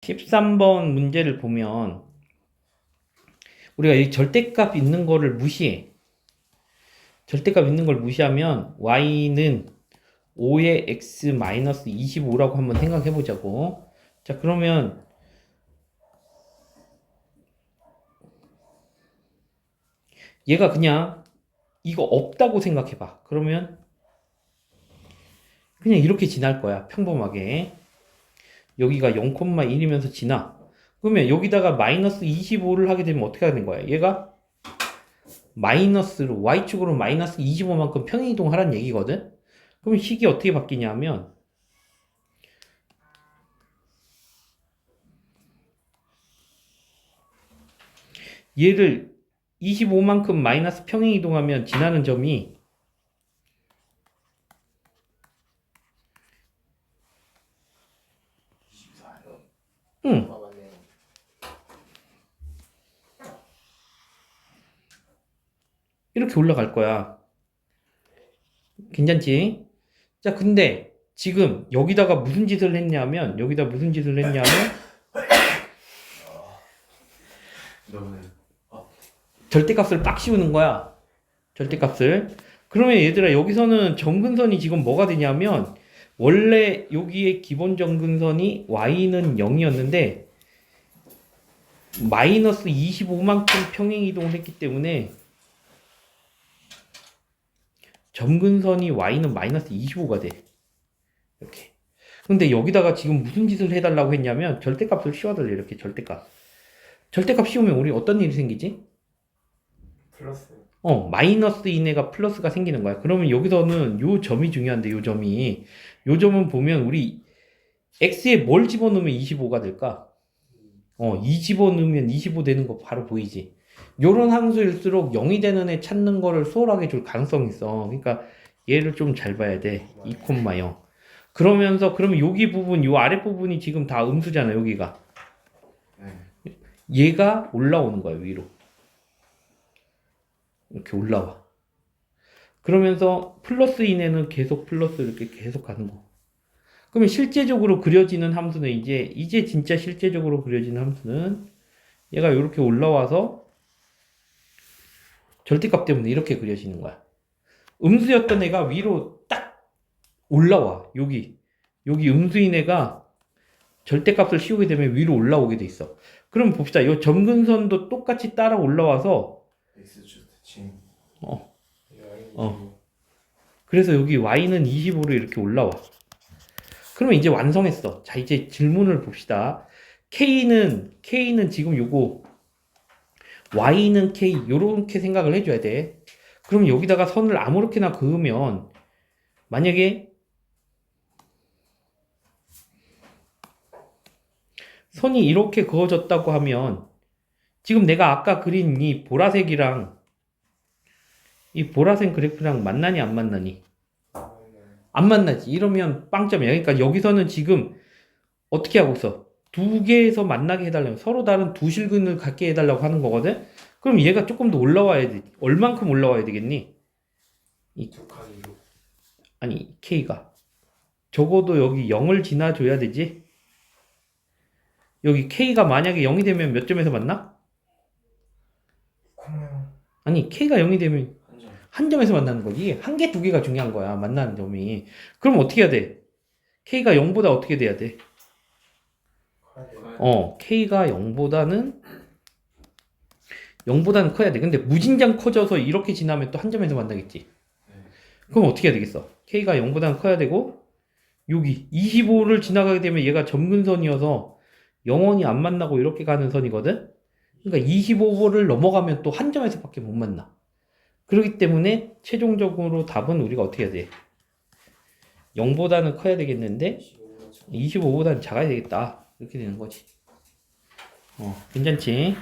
13번 문제를 보면 우리가 이 절대값 있는 거를 무시해. 절대값 있는 걸 무시하면 y는 5의 x 마이너스 25라고 한번 생각해 보자고. 자, 그러면 얘가 그냥 이거 없다고 생각해 봐. 그러면 그냥 이렇게 지날 거야. 평범하게. 여기가 0,1이면서 지나. 그러면 여기다가 마이너스 25를 하게 되면 어떻게 하는 거야? 얘가 마이너스로 y축으로 마이너스 25만큼 평행이동 하란 얘기거든. 그러면 식이 어떻게 바뀌냐면 얘를 25만큼 마이너스 평행이동하면 지나는 점이 응. 이렇게 올라갈 거야. 괜찮지? 자, 근데 지금 여기다가 무슨 짓을 했냐면, 여기다 무슨 짓을 했냐면, 너무 절대값을 빡 씌우는 거야. 절대값을. 그러면 얘들아, 여기서는 정근선이 지금 뭐가 되냐면, 원래 여기에 기본 정근선이 y는 0이었는데, 마이너스 25만큼 평행 이동을 했기 때문에, 점근선이 y는 마이너스 25가 돼. 이렇게. 근데 여기다가 지금 무슨 짓을 해달라고 했냐면 절대값을 씌워달래 이렇게 절대값. 절대값 씌우면 우리 어떤 일이 생기지? 플러스. 어 마이너스 이내가 플러스가 생기는 거야. 그러면 여기서는 요 점이 중요한데 요 점이 요 점은 보면 우리 x에 뭘 집어넣으면 25가 될까? 어, 2 집어넣으면 25 되는 거 바로 보이지. 요런 함수일수록 0이 되는 애 찾는 거를 수월하게 줄 가능성이 있어. 그러니까 얘를 좀 잘 봐야 돼. 2,0. 그러면서 그러면 여기 부분, 요 아래 부분이 지금 다 음수잖아, 여기가. 네. 얘가 올라오는 거야, 위로. 이렇게 올라와. 그러면서 플러스 인에는 계속 플러스 이렇게 계속 가는 거. 그러면 실제적으로 그려지는 함수는 이제, 이제 진짜 실제적으로 그려지는 함수는 얘가 이렇게 올라와서 절대값 때문에 이렇게 그려지는 거야. 음수였던 애가 위로 딱 올라와. 여기. 여기 음수인 애가 절대값을 씌우게 되면 위로 올라오게 돼 있어. 그럼 봅시다. 이 점근선도 똑같이 따라 올라와서 대칭. 어. 어. 어. 그래서 여기 y는 25로 이렇게 올라와. 그러면 이제 완성했어. 자, 이제 질문을 봅시다. k는 k는 지금 요거 y는 k 요렇게 생각을 해 줘야 돼. 그럼 여기다가 선을 아무렇게나 그으면 만약에 선이 이렇게 그어졌다고 하면 지금 내가 아까 그린 이 보라색이랑 이 보라색 그래프랑 만나니 안 만나니? 안 만나지. 이러면 빵점이야. 그러니까 여기서는 지금 어떻게 하고 있어? 두 개에서 만나게 해달라면 서로 다른 두 실근을 갖게 해달라고 하는 거거든? 그럼 얘가 조금 더 올라와야 돼. 얼만큼 올라와야 되겠니? 두 칸으로. 아니, K가. 적어도 여기 0을 지나줘야 되지? 여기 K가 만약에 0이 되면 몇 점에서 만나? 아니, K가 0이 되면 한 점에서 만나는 거지. 한 개, 두 개가 중요한 거야. 만나는 점이. 그럼 어떻게 해야 돼? K가 0보다 어떻게 돼야 돼? 어, K가 0보다는 0보다는 커야 돼. 근데 무진장 커져서 이렇게 지나면 또 한 점에서 만나겠지. 네. 그럼 어떻게 해야 되겠어? K가 0보다는 커야 되고 여기 25를 지나가게 되면 얘가 점근선이어서 영원히 안 만나고 이렇게 가는 선이거든. 그러니까 25를 넘어가면 또 한 점에서밖에 못 만나. 그렇기 때문에 최종적으로 답은 우리가 어떻게 해야 돼? 0보다는 커야 되겠는데 25보다는 작아야 되겠다. 이렇게 되는 거지. 어, 괜찮지?